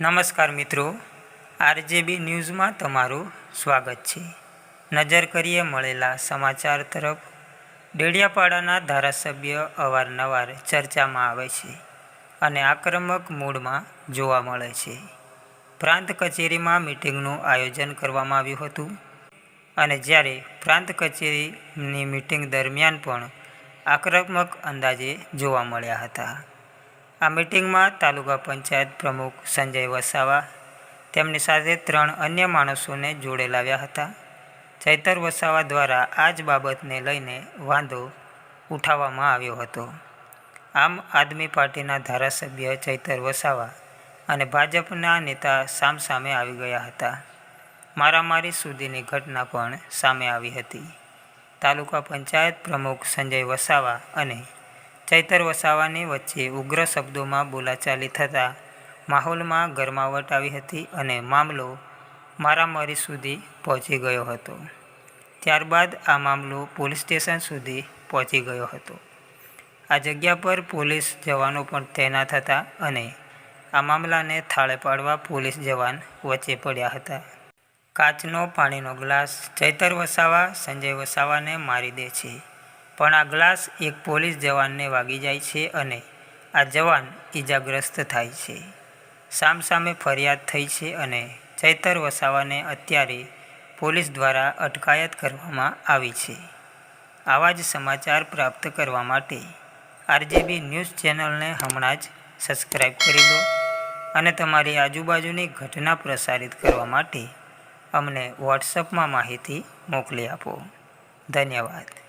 નમસ્કાર મિત્રો, આરજેબી ન્યૂઝમાં તમારું સ્વાગત છે. નજર કરીએ મળેલા સમાચાર તરફ. ડેડિયાપાડાના ધારાસભ્ય અવારનવાર ચર્ચામાં આવે છે અને આક્રમક મૂડમાં જોવા મળે છે. પ્રાંત કચેરીમાં મિટિંગનું આયોજન કરવામાં આવ્યું હતું અને જ્યારે પ્રાંત કચેરીની મિટિંગ દરમિયાન પણ આક્રમક અંદાજે જોવા મળ્યા હતા. આ મિટિંગમાં તાલુકા પંચાયત પ્રમુખ સંજય વસાવા, તેમની સાથે ત્રણ અન્ય માણસોને જોડે લાવ્યા હતા. ચૈતર વસાવા દ્વારા આ જ બાબતને લઈને વાંધો ઉઠાવવામાં આવ્યો હતો. આમ આદમી પાર્ટીના ધારાસભ્ય ચૈતર વસાવા અને ભાજપના નેતા સામસામે આવી ગયા હતા. મારામારી સુધીની ઘટના પણ સામે આવી હતી. તાલુકા પંચાયત પ્રમુખ સંજય વસાવા અને ચૈતર વસાવાની વચ્ચે ઉગ્ર શબ્દોમાં બોલાચાલી થતાં માહોલમાં ગરમાવટ આવી હતી અને મામલો મારામારી સુધી પહોંચી ગયો હતો. ત્યારબાદ આ મામલો પોલીસ સ્ટેશન સુધી પહોંચી ગયો હતો. આ જગ્યા પર પોલીસ જવાનો પણ તૈનાત હતા અને આ મામલાને થાળે પાડવા પોલીસ જવાન વચ્ચે પડ્યા હતા. કાચનો પાણીનો ગ્લાસ ચૈતર વસાવા, સંજય વસાવાને મારી દે છે. પણ આ ગ્લાસ એક પોલીસ જવાનને વાગી જાય છે અને આ જવાન ઈજાગ્રસ્ત થાય છે. સામસામે ફરિયાદ થઈ છે અને ચૈતર વસાવાને અત્યારે પોલીસ દ્વારા અટકાયત કરવામાં આવી છે. આવા જ સમાચાર પ્રાપ્ત કરવા માટે આરજેબી ન્યૂઝ ચેનલને હમણાં જ સબસ્ક્રાઈબ કરી દો અને તમારી આજુબાજુની ઘટના પ્રસારિત કરવા માટે અમને વોટ્સઅપમાં માહિતી મોકલી આપો. ધન્યવાદ.